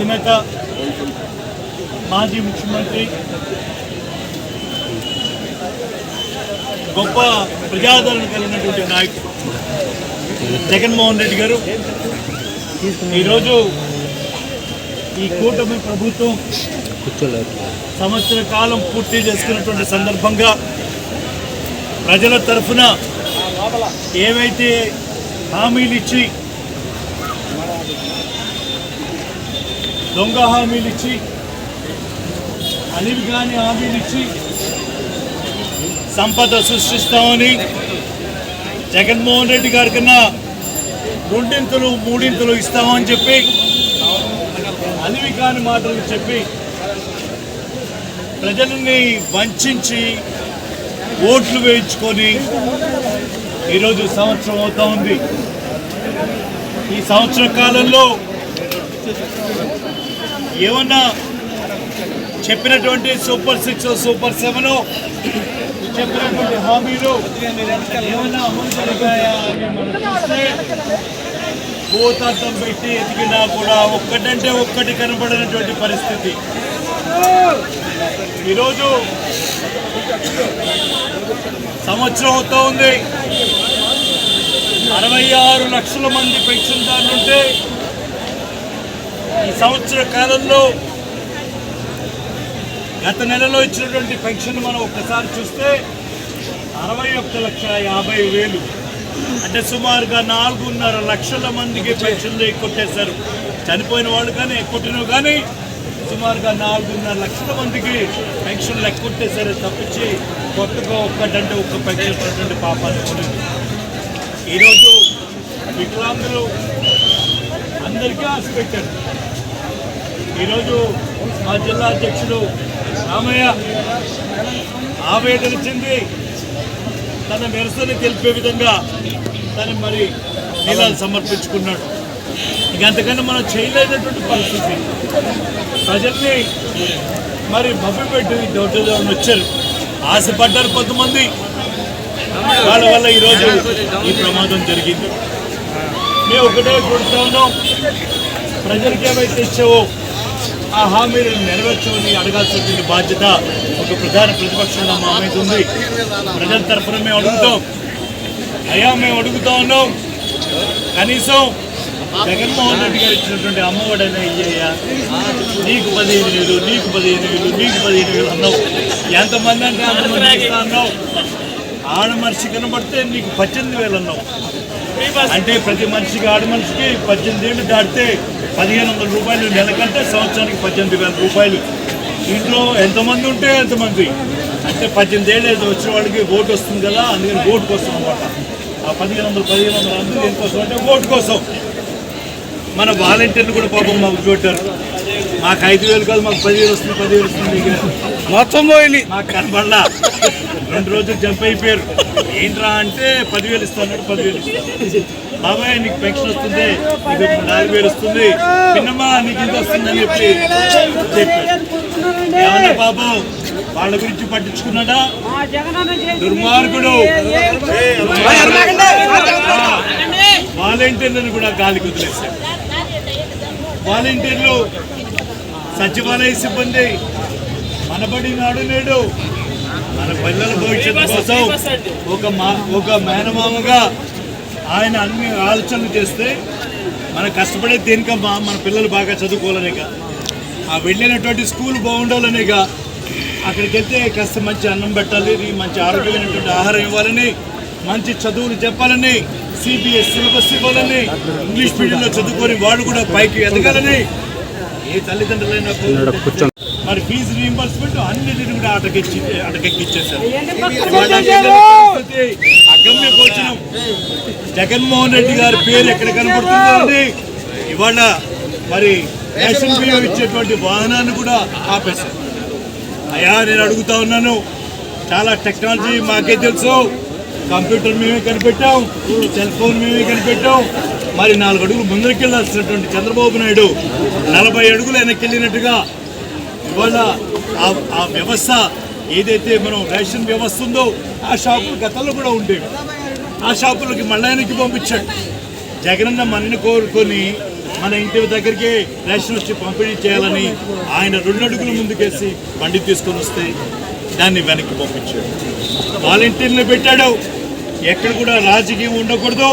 అధినేత మాజీ ముఖ్యమంత్రి గొప్ప ప్రజాదరణ కలిగినటువంటి నాయకుడు జగన్మోహన్ రెడ్డి గారు. ఈరోజు ఈ కూటమి ప్రభుత్వం సంవత్సర కాలం పూర్తి చేసుకున్నటువంటి సందర్భంగా ప్రజల తరఫున ఏవైతే హామీలు ఇచ్చి దొంగ హామీలు ఇచ్చి అనివి కాని హామీలు ఇచ్చి సంపద సృష్టిస్తామని జగన్మోహన్ రెడ్డి గారి కన్నా రెండింతలు మూడింతలు ఇస్తామని చెప్పి అలివి కాని మాటలు చెప్పి ప్రజలని వంచి ఓట్లు వేయించుకొని ఈరోజు సంవత్సరం అవుతా ఉంది. ఈ సంవత్సర కాలంలో ఏమన్నా చెప్పినటువంటి సూపర్ సిక్స్ సూపర్ సెవెన్ చెప్పినటువంటి హామీలు ఏమన్నా అమలు జరిగాయా భూతార్థం పెట్టి ఎదిగినా కూడా ఒక్కటంటే ఒక్కటి కనబడినటువంటి పరిస్థితి. ఈరోజు సంవత్సరం అవుతూ ఉంది. అరవై ఆరు లక్షల మంది పెన్షన్దారులుంటే ఈ సంవత్సర కాలంలో గత నెలలో ఇచ్చినటువంటి పెన్షన్ మనం ఒక్కసారి చూస్తే అరవై ఒక్క లక్ష యాభై వేలు. అంటే సుమారుగా నాలుగున్నర లక్షల మందికి పెన్షన్లు కొట్టేశారు. చనిపోయిన వాళ్ళు కానీ కొట్టినవి కానీ సుమారుగా నాలుగున్నర లక్షల మందికి పెన్షన్లు ఎక్కుట్టేశారు తప్పించి కొత్తగా ఒక్కటంటే ఒక్క పెన్షన్ ఉన్నటువంటి పాపాలు ఈరోజు వికలాంగులు అందరికీ ఆశ పెట్టారు. ఈరోజు మా జిల్లా అధ్యక్షుడు రామయ్య ఆవేదన చెంది తన నిరసన తెలిపే విధంగా తను మరి నీళ్ళని సమర్పించుకున్నాడు. ఇక అంతకన్నా మనం చేయలేనటువంటి పరిస్థితి. ప్రజల్ని మరి మభ్యపెట్టి దౌర్జన్యం వచ్చారు ఆశపడ్డారు కొంతమంది. వాళ్ళ వల్ల ఈరోజు ఈ ప్రమాదం జరిగింది. మేము ఒకటే కొడుతా ఉన్నాం. ప్రజలకి ఏమైతే ఇచ్చావో ఆ హామీలను నెరవేర్చమని అడగాల్సినటువంటి బాధ్యత ఒక ప్రధాన ప్రతిపక్షంగా మా మీద ఉంది. ప్రజల తరఫున మేము అడుగుతాం. అయ్యా మేము అడుగుతా ఉన్నాం. కనీసం జగన్మోహన్ రెడ్డి గారు ఇచ్చినటువంటి అమ్మఒడైనా ఇయ్యయ్యా. నీకు పదిహేను వేలు నీకు పదిహేను వేలు నీకు పదిహేను వేలు అన్నావు. ఎంతమంది అంటే అంతమంది అన్నావు. ఆడ మనిషి కనబడితే నీకు పద్దెనిమిది వేలు అన్నావు. అంటే ప్రతి మనిషికి ఆడ మనిషికి పద్దెనిమిది ఏళ్ళు దాటితే పదిహేను వందల రూపాయలు నెలకంటే సంవత్సరానికి పద్దెనిమిది వేల రూపాయలు. ఇంట్లో ఎంతమంది ఉంటే ఎంతమంది అంటే పద్దెనిమిది ఏళ్ళు ఏదో వచ్చిన వాళ్ళకి ఓటు వస్తుంది కదా అందుకని ఓటు కోసం అనమాట ఆ పదిహేను వందలు పదిహేను వందలు అందరూ దేనికోసం అంటే ఓటు కోసం. మన వాలంటీర్లు కూడా పాపం మాకు చూడారు మాకు ఐదు వేలు కాదు మాకు పదివేలు వస్తుంది పదివేలు వస్తుంది. మొత్తం పోయింది. మాకు కనబడలా. రెండు రోజులు జంప్ అయిపోయారు. ఏంట్రా అంటే పదివేలు ఇస్తాను పదివేలు ఇస్తాను బాబాయ్ నీకు పెన్షన్ వస్తుంది నీకు నాలుగు వేలు వస్తుంది. పిన్నమ్మా నీకు ఇంత వస్తుందని చెప్పి చెప్పాడు. బాబు వాళ్ళ గురించి పట్టించుకున్నాడా? దుర్మార్గుడు. వాలంటీర్లను కూడా గాలికి వదిలేశారు వాలంటీర్లు సచివాలయ సిబ్బంది మనబడి నాడు నేడు మన పిల్లల భవిష్యత్తు కోసం ఒక మా ఒక మేనమామగా ఆయన అన్ని ఆలోచనలు చేస్తే మన కష్టపడే దేనికమ్మా మన పిల్లలు బాగా చదువుకోవాలనేగా ఆ వెళ్ళినటువంటి స్కూల్ బాగుండాలనేగా అక్కడికి వెళ్తే కాస్త మంచి అన్నం పెట్టాలి మంచి ఆరోగ్యమైనటువంటి ఆహారం ఇవ్వాలని మంచి చదువులు చెప్పాలని సిబిఎస్ సిలబస్ ఇవ్వాలని ఇంగ్లీష్ మీడియంలో చదువుకొని వాళ్ళు కూడా పైకి ఎదగాలని ఏ తల్లిదండ్రులైనా. మరి ఫీజు రీఎంబర్స్మెంట్ అన్నిటిని కూడా అటకెచ్చి అటకెక్కిచ్చేశారు పరిస్థితి అగమ్య గోచరం. జగన్మోహన్ రెడ్డి గారి పేరు ఎక్కడ కనబడుతుందో ఇవాళ మరి రేషన్ బియ్యం ఇచ్చేటువంటి వాహనాన్ని కూడా ఆపేశారు. అయ్యా నేను అడుగుతా ఉన్నాను. చాలా టెక్నాలజీ మాకే తెలుసు. కంప్యూటర్ మేమే కనిపెట్టాం. సెల్ ఫోన్ మేమే కనిపెట్టాం. మరి నాలుగు అడుగులు ముందరికి వెళ్ళాల్సినటువంటి చంద్రబాబు నాయుడు నలభై అడుగులు వెనక్కి వెళ్ళినట్టుగా ఇవాళ ఆ ఆ వ్యవస్థ ఏదైతే మనం రేషన్ వ్యవస్థ ఉందో ఆ షాపులు గతంలో కూడా ఉండేవి. ఆ షాపులకి మళ్ళీ వెనక్కి పంపించాడు జగనన్న మనని కోరుకొని మన ఇంటి దగ్గరికి రేషన్ వచ్చి పంపిణీ చేయాలని ఆయన రెండు అడుగులు ముందుకేసి బండి తీసుకొని వస్తే దాన్ని వెనక్కి పంపించాడు వాలంటీర్లు పెట్టాడు. ఎక్కడ కూడా రాజకీయం ఉండకూడదు.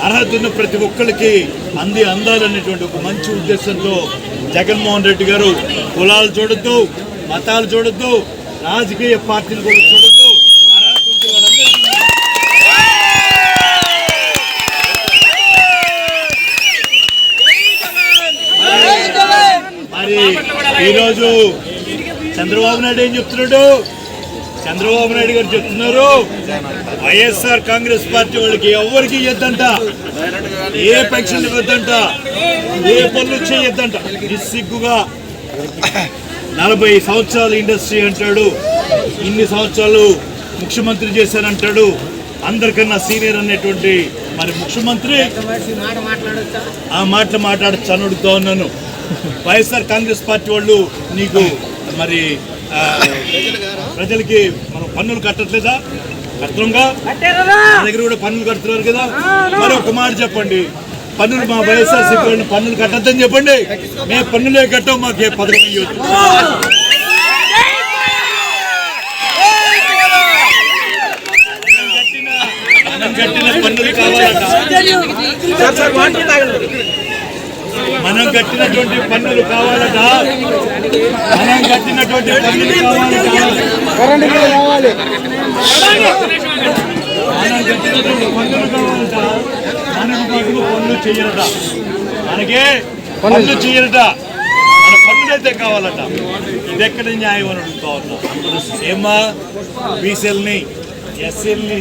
అర్హత ఉన్న ప్రతి ఒక్కరికి అంది అందాలనేటువంటి ఒక మంచి ఉద్దేశంతో జగన్మోహన్ రెడ్డి గారు కులాలు చూడొద్దు మతాలు చూడొద్దు రాజకీయ పార్టీలు కూడా చూడొద్దు అర్హత ఉంటే వాళ్ళందరికీ మరి ఈరోజు చంద్రబాబు నాయుడు ఏం చెప్తున్నాడు? చంద్రబాబు నాయుడు గారు చెప్తున్నారు వైఎస్ఆర్ కాంగ్రెస్ పార్టీ వాళ్ళకి ఎవరికి ఇవ్వద్దంట ఏ పెన్షన్ ఇవ్వద్దంట ఏ పనులు చేయొద్దంట. నిస్సిగ్గుగా నలభై సంవత్సరాలు ఇండస్ట్రీ అంటాడు. ఇన్ని సంవత్సరాలు ముఖ్యమంత్రి చేశారంటాడు. అందరికన్నా సీనియర్ అనేటువంటి మరి ముఖ్యమంత్రి ఆ మాటలు మాట్లాడచ్చు అని అడుగుతా ఉన్నాను. వైఎస్ఆర్ కాంగ్రెస్ పార్టీ వాళ్ళు నీకు మరి ప్రజలకి మనం పన్నులు కట్టట్లేదా? మా దగ్గర కూడా పన్నులు కడుతున్నారు కదా. మరి ఒక మాట చెప్పండి. పన్నులు మా వైఎస్ఆర్ సిబ్బంది పన్నులు కట్టద్దని చెప్పండి. మేము పన్నులే కట్టాం మాకు ఏ పథకం మనం కట్టిన పన్నులు కావాలట. మనం కట్టినటువంటి పన్నులు కావాలట. మనం కట్టినటువంటి పన్నులు కావాలట మనం కట్టినటువంటి పన్నులు కావాలట మనకు మటుకు పన్నులు చెయ్యరట మనకే పన్నులు మన పన్నులైతే కావాలట ఇది ఎక్కడ న్యాయం అని అడుగుతా ఉన్నా ఏమా బీసీఎల్ని ఎస్ఎల్ని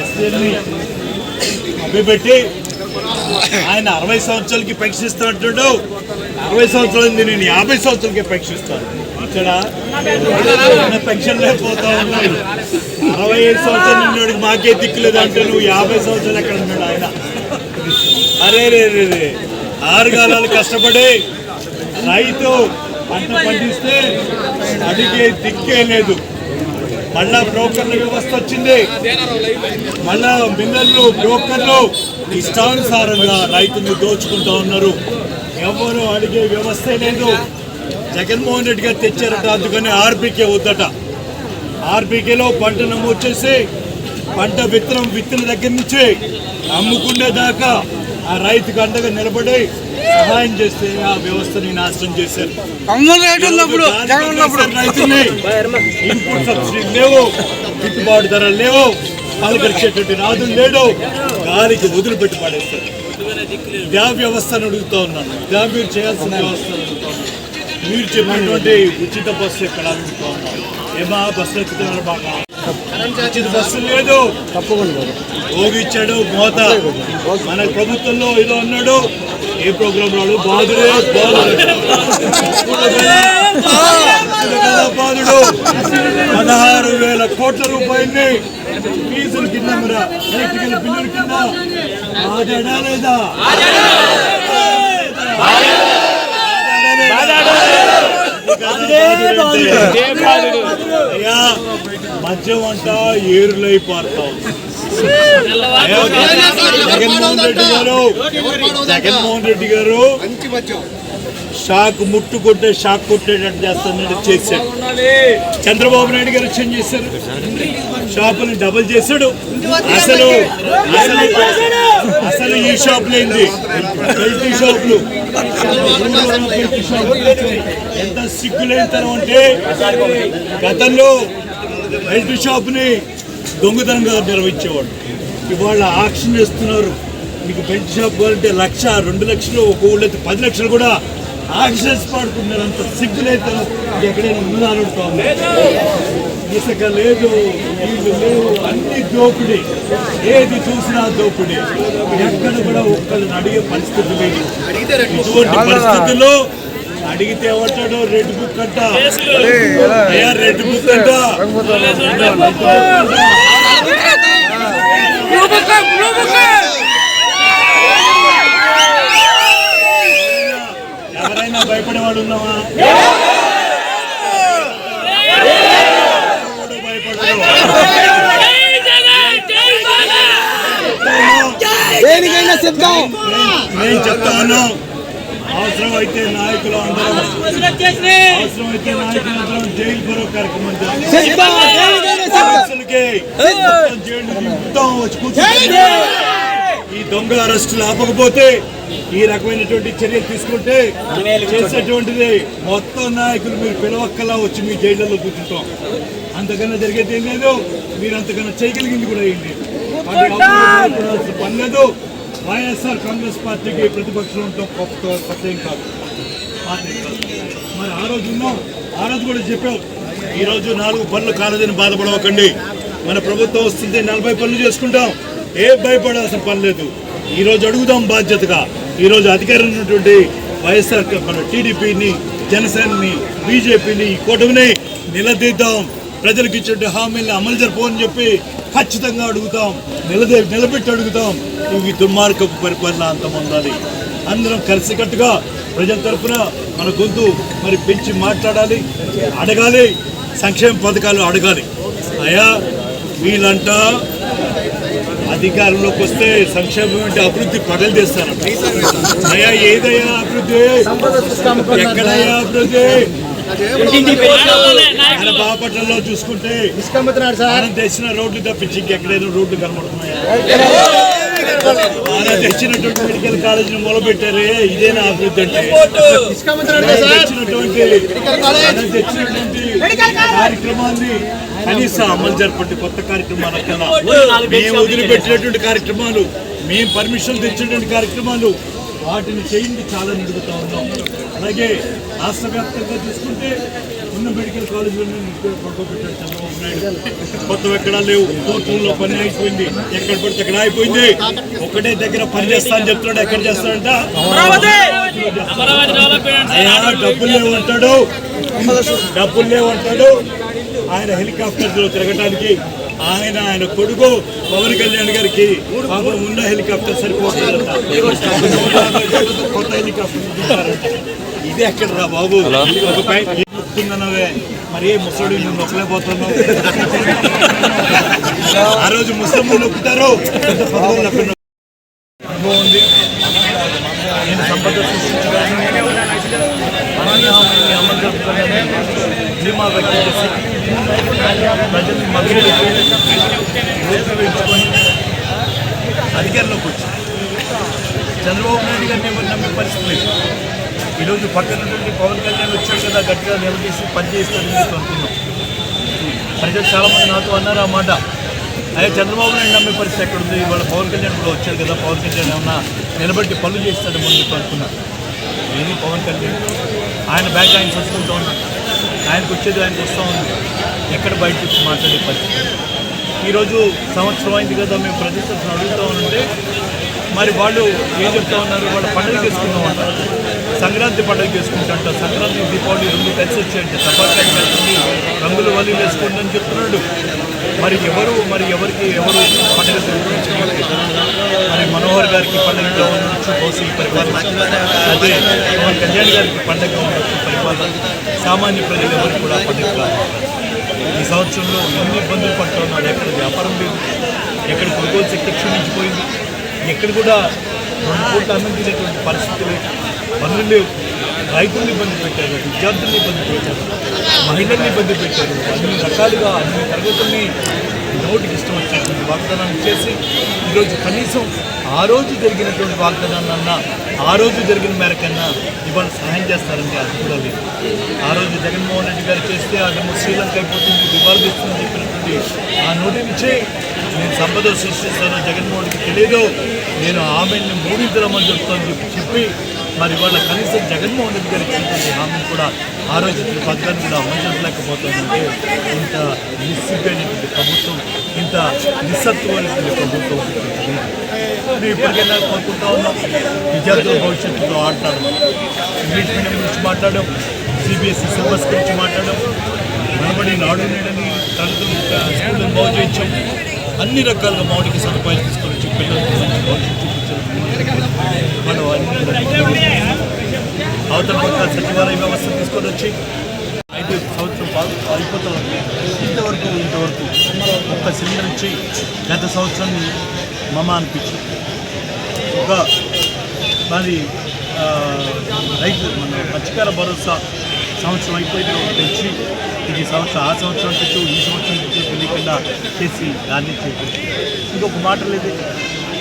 ఎస్సీల్ని పెట్టి ఆయన అరవై సంవత్సరాలకి పెన్షన్ ఇస్తా అంటాడు అరవై సంవత్సరాలు నేను యాభై సంవత్సరాలకి పరీక్షిస్తాను ఇక్కడ ఆయన పెన్షన్ లేకపోతా ఉన్నాడు అరవై ఐదు సంవత్సరాలు నిన్నోడికి మాకే దిక్కులేదు అంటే నువ్వు యాభై సంవత్సరాలు ఎక్కడ ఉన్నాడు ఆయన? అరే రే రే రే. ఆరు కాలాలు కష్టపడి రైతు పంట పండిస్తే అడిగే దిక్కే లేదు. మళ్ళా బ్రోకర్ల వ్యవస్థ వచ్చింది. మళ్ళా మిల్లర్లు బ్రోకర్లు ఇష్టానుసారంగా రైతులు దోచుకుంటా ఉన్నారు. ఎవరు అడిగే వ్యవస్థే లేదు. జగన్మోహన్ రెడ్డి గారు తెచ్చారట అందుకని ఆర్బీకే వద్దట. ఆర్బీకేలో పంట నమోదు పంట విత్తనం విత్తన దగ్గర నుంచి అమ్ముకునే దాకా ఆ రైతుకు అండగా నిలబడి సహాయం చేస్తే ఆ వ్యవస్థని నాశనం చేశారు. రైతుల్ని? ఇన్పుట్ సబ్సిడీ లేవు గిట్టుబాటు ధరలు లేవు పలకరిచేటువంటి రాజులు లేడు. గాలికి వదిలిపెట్టి పడేస్తారు ఇదే వ్యవస్థను అడుగుతా ఉన్నాను. ఇదే మీరు చేయాల్సిన వ్యవస్థ అడుగుతా ఉన్నాను. మీరు చెప్పినటువంటి ఉచిత బస్సు ఎక్కడ అడుగుతా ఉన్నాను. ఏమా బస్సు ఎక్కుతున్నారు బాగా? ఉచిత బస్సు లేదు. తప్పకుండా. భోగిచ్చాడు మోత. మన ప్రభుత్వంలో ఏదో అన్నాడు. ఏ ప్రోగ్రామ్ రాడు బాధుడే బాధుడు బాధుడు పదహారు వేల కోట్ల రూపాయల్ని ఫీజుల కింద మరి ఎలక్ట్రికల్ బిల్లుల కింద ఆడాడా లేదా? అయ్యా మద్యం అంట ఏరులై పారుతాం. జగన్మోహన్ రెడ్డి గారు. జగన్మోహన్ రెడ్డి గారు. షాక్ ముట్టు కొట్టే షాక్ కొట్టేటట్టు చేస్తానని చేశాడు. చంద్రబాబు నాయుడు గారు వచ్చి చేశారు? షాపుని డబుల్ చేశాడు. అసలు అసలు ఈ షాపులు ఏంది? బెల్ట్ షాపులు. ఎంత సిగ్గులేనితనం అంటే గతంలో బెల్ట్ షాప్ని దొంగతనంగా నిర్వహించేవాడు. ఇవాళ ఆక్షన్ చేస్తున్నారు మీకు బెల్ట్ షాప్ కావాలంటే లక్ష రెండు లక్షలు ఒక ఊళ్ళో అయితే పది లక్షలు కూడా ఆక్షన్స్ పాడుతున్నారు అంత సిగ్గులేతనం ఇది ఎక్కడైనా ఉన్నదా ఉన్నా. ఇసుక లేదు నీళ్ళు లేవు అన్ని దోపిడి. ఏది చూసినా దోపిడి. ఎక్కడ కూడా ఒక్కళ్ళని అడిగే పరిస్థితి లేదు. ఇటువంటి పరిస్థితుల్లో అడిగితే ఏమంటాడు? రెడ్ బుక్ అంట. రెడ్ బుక్ అంట. ఎవరైనా భయపడేవాడు ఉన్నావా. దేనికైనా సిద్ధం. నేను చెప్తాను. అవసరం అయితే నాయకులు అందరం అవసరం అయితే నాయకులు అందరం జైలు బరో కార్యక్రమం. ఈ దొంగ అరెస్టులు ఆపకపోతే ఈ రకమైనటువంటి చర్యలు తీసుకుంటే చేసేటువంటిది మొత్తం నాయకులు మీరు పిలవక్కలా వచ్చి మీ జైళ్ళలో కూర్చుంటాం. అంతకన్నా జరిగేది ఏం లేదు మీరు అంతకన్నా చేయగలిగింది కూడా ఏం లేదు. అది అవసరం పని లేదు. వైఎస్ఆర్ కాంగ్రెస్ పార్టీకి ప్రతిపక్షంతో కొత్త కాదు. కాదు. మరి ఆ రోజు ఉన్నాం. ఆ రోజు కూడా చెప్పావు ఈ రోజు నాలుగు పనులు కాలేదని బాధపడవకండి. మన ప్రభుత్వం వస్తుంది నలభై పనులు చేసుకుంటాం. ఏ భయపడాల్సిన పని లేదు. ఈరోజు అడుగుదాం బాధ్యతగా. ఈరోజు అధికారం ఉన్నటువంటి వైఎస్ఆర్ మన టీడీపీని జనసేనని బీజేపీని ఈ కూటమిని నిలదీద్దాం. ప్రజలకు ఇచ్చే హామీలను అమలు జరపని చెప్పి ఖచ్చితంగా అడుగుతాం. నిలదే నిలబెట్టి అడుగుతాం ఇవి దుర్మార్గపు పరిపాలన అంతం ఉండాలి. అందరం కలిసికట్టుగా ప్రజల తరఫున మన గొంతు మరి పెంచి మాట్లాడాలి అడగాలి సంక్షేమ పథకాలు అడగాలి. అయా వీళ్ళంట అధికారంలోకి వస్తే సంక్షేమం అంటే అభివృద్ధి పగలు చేస్తారు అయ్యా ఏదయ్యా అభివృద్ధి? ఎక్కడయ్యా అభివృద్ధి? మన బాపట్లలో చూసుకుంటే మనం తెచ్చిన రోడ్లు తప్పించి ఇంకెక్కడైనా రోడ్లు కనబడుతున్నాయా ఆయన తెచ్చినటువంటి మెడికల్ కాలేజీని మొదలుపెట్టారే ఇదేనా అభివృద్ధి అంటే ఆయన తెచ్చినటువంటి ఆయన తెచ్చినటువంటి కార్యక్రమాన్ని కనీసం అమలు జరపండి కొత్త కార్యక్రమాల కన్నా మేము వదిలిపెట్టినటువంటి కార్యక్రమాలు మేము పర్మిషన్ తెచ్చినటువంటి కార్యక్రమాలు వాటిని చేయండి చాలా అడుగుతా ఉన్నాం. అలాగే రాష్ట్ర వ్యాప్తంగా చూసుకుంటే ఉన్న మెడికల్ కాలేజీలను పడుకోబెట్టాడు చంద్రబాబు నాయుడు. కొత్త ఎక్కడా లేవు. కోర్టుల్లో పని అయిపోయింది. ఎక్కడ పడితే ఎక్కడ అయిపోయింది. ఒకటే దగ్గర పని చేస్తా అని చెప్తున్నాడు. ఎక్కడ చేస్తాడంట? డబ్బులు లేవు అంటాడు. డబ్బులు లేవు అంటాడు. ఆయన హెలికాప్టర్లో తిరగడానికి ఆయన ఆయన కొడుకు పవన్ కళ్యాణ్ గారికి పాపం ఉన్న హెలికాప్టర్ సరిపోతుందంట కొత్త హెలికాప్టర్. ఇది ఎక్కడ రా బాబు ఒక నొక్కుతుందన్నవే మరి ముసలి నువ్వు నొక్కలేకపోతున్నావు ఆ రోజు ముస్లింలు నొక్కుతారు ఉంది నేను సంపద సృష్టించడానికి అన్ని హామీల్ని అమలు జరుపుకోవాలని ధీమా వ్యక్తం చేసి ప్రజల్ని మభ్యులు ఉపయోగించుకొని అధికారంలోకి వచ్చి చంద్రబాబు నాయుడు గారిని ఎవరు నమ్మే పరిస్థితి లేదు. ఈరోజు పక్కన నుండి పవన్ కళ్యాణ్ వచ్చాడు కదా గట్టిగా నిలదీసి పనిచేస్తాడని చెప్పి అనుకున్నాం. ప్రజలు చాలామంది నాతో అన్నారు ఆ మాట. అయ్యా చంద్రబాబు నాయుడు నమ్మే పరిస్థితి ఎక్కడ ఉంది ఇవాళ పవన్ కళ్యాణ్ కూడా వచ్చాడు కదా పవన్ కళ్యాణ్ ఏమన్నా నిలబెట్టి పనులు చేస్తాడు ముందు అనుకున్నాను ఏది పవన్ కళ్యాణ్. ఆయన బ్యాగ్ ఆయన చూసుకుంటూ ఉన్నాను ఆయనకు వచ్చేది ఆయనకు వస్తూ ఉంది. ఎక్కడ బయటకు వచ్చి మాట్లాడే పరిస్థితి. ఈరోజు సంవత్సరం అయింది కదా మేము ప్రతిష్టం అడుగుతూ ఉంటే మరి వాళ్ళు ఏం చెప్తా ఉన్నారు? వాళ్ళు పండుగ చేసుకుందాం అంటారు సంక్రాంతి పండుగ చేసుకుంటాంట సంక్రాంతి దీపావళి రెండు కలిసి వచ్చాయంట. తపాకాయ కలిసి రంగులు వల్లి వేసుకోండి అని చెప్తున్నాడు. మరి ఎవరు మరి ఎవరికి ఎవరు పండుగ జరుపుకోవాలి మనోహర్ గారికి పండుగగా ఉండొచ్చు బహుశా పరిపాలన అదే పవన్ కళ్యాణ్ గారికి పండుగగా ఉండొచ్చు పరిపాలన సామాన్య ప్రజలు ఎవరికి కూడా పండుగ ఈ సంవత్సరంలో ఎన్ని ఇబ్బందులు పడుతూ ఉన్నారు ఎక్కడ వ్యాపారం లేదు ఎక్కడ కొనుగోలు శక్తి క్షీణించిపోయింది ఎక్కడ కూడా రెండు కోట్ల అన్నం తినేటువంటి పరిస్థితి లేదు పనులు లేవు. రైతుల్ని ఇబ్బంది పెట్టారు విద్యార్థుల్ని ఇబ్బంది పెట్టారు మహిళల్ని ఇబ్బంది పెట్టారు అన్ని రకాలుగా అన్ని తరగతుల్ని నోటికి ఇష్టం వచ్చినటువంటి వాగ్దానాన్ని చేసి ఈరోజు కనీసం ఆ రోజు జరిగినటువంటి వాగ్దానాన్ని ఆ రోజు జరిగిన మేరకన్నా ఇవాళ సహాయం చేస్తారని అది కూడా లేదు. ఆ రోజు జగన్మోహన్ రెడ్డి గారు చేస్తే అదేమో శ్రీలంక అయిపోతుంది దివాళి ఇస్తుందని చెప్పినటువంటి ఆ నోటి నుంచే నేను సంపద సృష్టిస్తానో జగన్మోహన్ రెడ్డికి తెలియదు నేను ఆమెను మూడింతలమని చెప్తాను చెప్పి చెప్పి మరి వాళ్ళ కనీసం జగన్మోహన్ రెడ్డి గారు ఇచ్చినటువంటి హామీ కూడా ఆ రోజు పథకాన్ని కూడా అమలు చేయలేకపోతుందంటే ఇంత నిస్సిగ్గైనటువంటి ప్రభుత్వం ఇంత నిస్సత్వమైనటువంటి ప్రభుత్వం మేము ఇప్పటికైనా కోరుకుంటా ఉన్నాం. విద్యార్థుల భవిష్యత్తులో ఆడతారు. ఇంగ్లీష్ మీడియం గురించి మాట్లాడడం సిబిఎస్ఈ సిలబస్ గురించి మాట్లాడడం మనబడి నాడు నేడని తల్లిదండ్రులు స్కూళ్ళను బాగు చేయించాం అన్ని రకాలుగా మౌలిక సదుపాయాలు తీసుకొని వచ్చి పిల్లలకు మంచి భవిష్యత్తు మనం అవతల పక్క సచివాలయ వ్యవస్థ తీసుకొని వచ్చి ఐదు సంవత్సరం పాలు అయిపోతాం. ఇంతవరకు ఇంతవరకు ఒక్క సిలిండర్ ఇచ్చి గత సంవత్సరం మమ అనిపించింది. ఒక మరి రైతు మన మత్స్యకార భరోసా సంవత్సరం అయిపోయిన పెంచి ఇది సంవత్సరం ఆ సంవత్సరం తెచ్చు ఈ సంవత్సరం నుంచి తెలియకుండా చేసి దాన్ని చేసి ఇంకొక మాట లేదు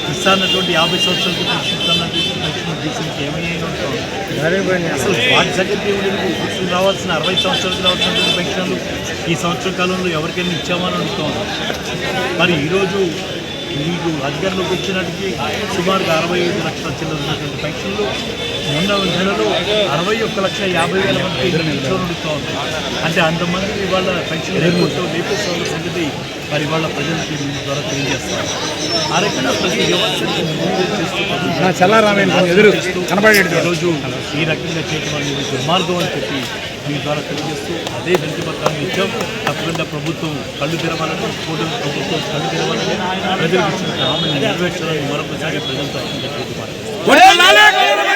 ఇస్తానటువంటి యాభై సంవత్సరాల క్రితం ఇస్తానటువంటి ఏమైనా అసలు వాటి సంగతి ఏమి ఇప్పుడు రావాల్సిన అరవై సంవత్సరాలకు రావాల్సినటువంటి పెన్షన్లు ఈ సంవత్సర కాలంలో ఎవరికైనా ఇచ్చామని అడుగుతాం. మరి ఈరోజు మీకు అధికారంలోకి వచ్చినట్టుకి సుమారుగా అరవై ఐదు లక్షల చిల్లర పెన్షన్లు మొన్న నెలలో అరవై ఒక్క లక్ష యాభై వేల పెన్షన్ అడుగుతా ఉంది. అంటే అంతమంది ఇవాళ పెన్షన్ లేకపోతే లేపేసిన సంగతి మరి ఇవాళ ప్రజలకి ద్వారా తెలియజేస్తారు. ఆ రకంగా ప్రతి ముందు కనబడేది ఈరోజు ఈ రకంగా చేయడం అనేది దుర్మార్గం అని చెప్పి మీ ద్వారా తెలియజేస్తూ అదే వినతి పత్రాన్ని ఇచ్చాం. తప్పకుండా ప్రభుత్వం కళ్ళు తెరవాలని కూటమి ప్రభుత్వం కళ్ళు తెరవాలని ప్రజలకు ఇచ్చిన హామీని నెరవేర్చాలని మరొకసారి ప్రజలతో తెలియజేస్తున్నాం. కొట్టాలి